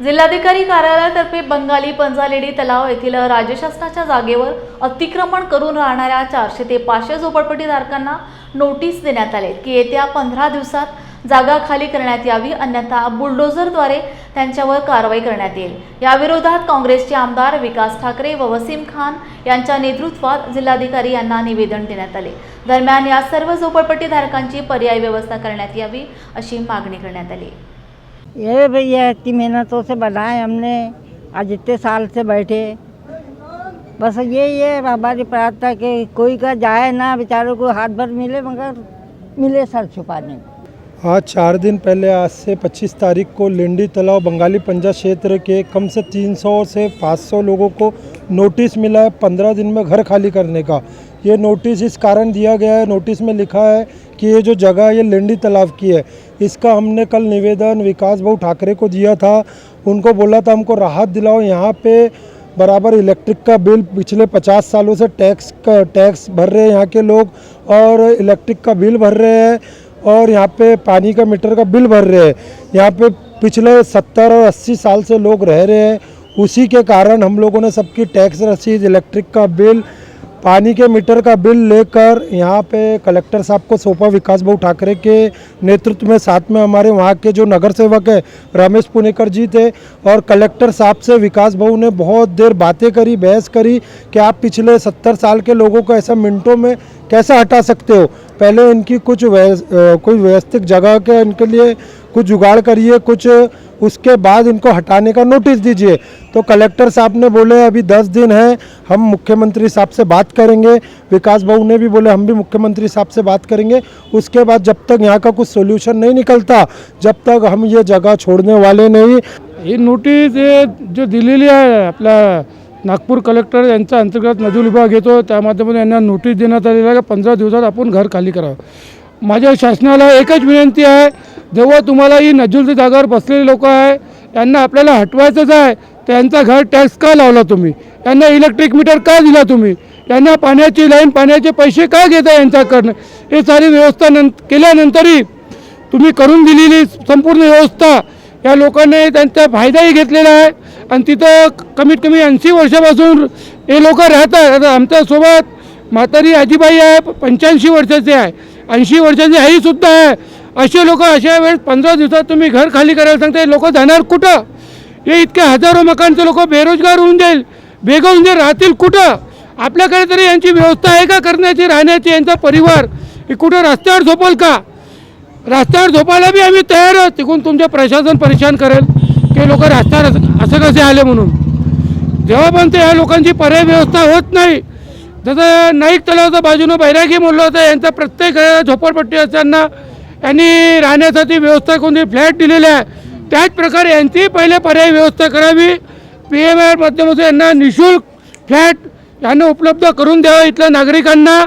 जिल्हाधिकारी कार्यालयातर्फे बंगाली पंजालेडी तलाव येथील राज्यशासनाच्या जागेवर अतिक्रमण करून राहणाऱ्या चारशे ते पाचशे झोपडपट्टीधारकांना नोटीस देण्यात आले की येत्या पंधरा दिवसात जागा खाली करण्यात यावी अन्यथा बुलडोझरद्वारे त्यांच्यावर कारवाई करण्यात येईल. याविरोधात काँग्रेसचे आमदार विकास ठाकरे व वसीम खान यांच्या नेतृत्वात जिल्हाधिकारी यांना निवेदन देण्यात आले. दरम्यान या सर्व झोपडपट्टीधारकांची पर्यायी व्यवस्था करण्यात यावी अशी मागणी करण्यात आली. ये भैया इतनी मेहनतों से बनाए हमने, आज इतने साल से बैठे। बस ये ये हमारी प्रार्थना कि कोई का जाए ना, बेचारों को हाथ भर मिले, मगर मिले सर छुपाने। आज चार दिन पहले, आज से 25 तारीख को लिंडी तालाब बंगाली पंजा क्षेत्र के कम से 300 से 500 लोगों को नोटिस मिला है 15 दिन में घर खाली करने का। ये नोटिस इस कारण दिया गया है, नोटिस में लिखा है कि ये जो जगह है, ये लिंडी तालाब की है। इसका हमने कल निवेदन विकास भाऊ ठाकरे को दिया था। उनको बोला था, हमको राहत दिलाओ, यहाँ पे बराबर इलेक्ट्रिक का बिल पिछले 50 सालों से टैक्स का, टैक्स भर रहे हैं यहाँ के लोग और इलेक्ट्रिक का बिल भर रहे हैं और यहाँ पे पानी का, मीटर का बिल भर रहे हैं। यहाँ पे पिछले 70 और 80 साल से लोग रह रहे हैं। उसी के कारण हम लोगों ने सबकी टैक्स रसीद, इलेक्ट्रिक का बिल पानी के मीटर का बिल लेकर यहाँ पे कलेक्टर साहब को सौंपा विकास भाऊ ठाकरे के नेतृत्व में साथ में हमारे वहाँ के जो नगर सेवक है रमेश पुनेकर जी थे और कलेक्टर साहब से विकास भाऊ ने बहुत देर बातें करी बहस करी कि आप पिछले सत्तर साल के लोगों को ऐसा मिनटों में कैसे हटा सकते हो? पहले इनकी कुछ अ, कोई व्यवस्थित जगह के इनके लिए कुछ जुगाड़ करिए कुछ उसके बाद इनको हटाने का नोटिस दीजिए। तो कलेक्टर साहब ने बोले, अभी दस दिन है, हम मुख्यमंत्री साहब से बात करेंगे। विकास बाबू ने भी बोले, हम भी मुख्यमंत्री साहब से बात करेंगे। उसके बाद जब तक यहाँ का कुछ सोल्यूशन नहीं निकलता, जब तक हम ये जगह छोड़ने वाले नहीं। ही नोटीस हे जो दिलेली आहे आपल्या नागपूर कलेक्टर यांचा अंतर्गत नजूल विभाग येतो, त्या माध्यमातून यांना नोटीस देण्यात आलेली घर खाली करावं. माझ्या शासनाला एकच विनंती आहे जेव्हा तुम्हाला ही नजूरच्या जागावर बसलेले लोक आहे यांना आपल्याला हटवायचंच आहे त्यांचा घर टॅक्स का लावला तुम्ही? यांना इलेक्ट्रिक मीटर का दिला तुम्ही? यांना पाण्याची लाईन पाण्याचे पैसे का घेता यांच्याकडनं? हे सारी व्यवस्था नं केल्यानंतरही तुम्ही करून दिलेली संपूर्ण व्यवस्था या लोकांनी त्यांचा फायदाही घेतलेला आहे. आणि तिथं कमीत कमी ऐंशी वर्षापासून हे लोक राहतात आता आमच्यासोबत म्हातारी आजीबाई आहे पंच्याऐंशी वर्षाचे आहे. ऐंशी वर्षाची आईसुद्धा आहे. असे लोक अशा वेळेस पंधरा दिवसात तुम्ही घर खाली करायला सांगता लोक जाणार कुठं? हे इतके हजारो मकानचे लोक बेरोजगार होऊन जाईल बेगवून जे राहतील कुठं? आपल्याकडे तरी यांची व्यवस्था आहे का? करण्याची राहण्याची यांचा परिवार? हे कुठं रस्त्यावर झोपल का? रस्त्यावर झोपायला बी आम्ही तयार आहोत. तिकडून तुमचे प्रशासन परेशान करेल. की लोक रस्त्यावर असं- असं कसे आले म्हणून? जेव्हा पण ते या लोकांची पर्याय व्यवस्था होत नाही जसं नाईक तलावाच्या बाजूनं बैरागी म्हणलं होतं यांचा प्रत्येक घराला झोपडपट्टी असताना यांनी राहण्यासाठी व्यवस्था कोणती फ्लॅट दिलेले आहे. त्याच प्रकारे यांची पहिले पर्यायी व्यवस्था करावी. पी एम आय माध्यमातून यांना निशुल्क फ्लॅट यांना उपलब्ध करून द्यावं इथल्या नागरिकांना.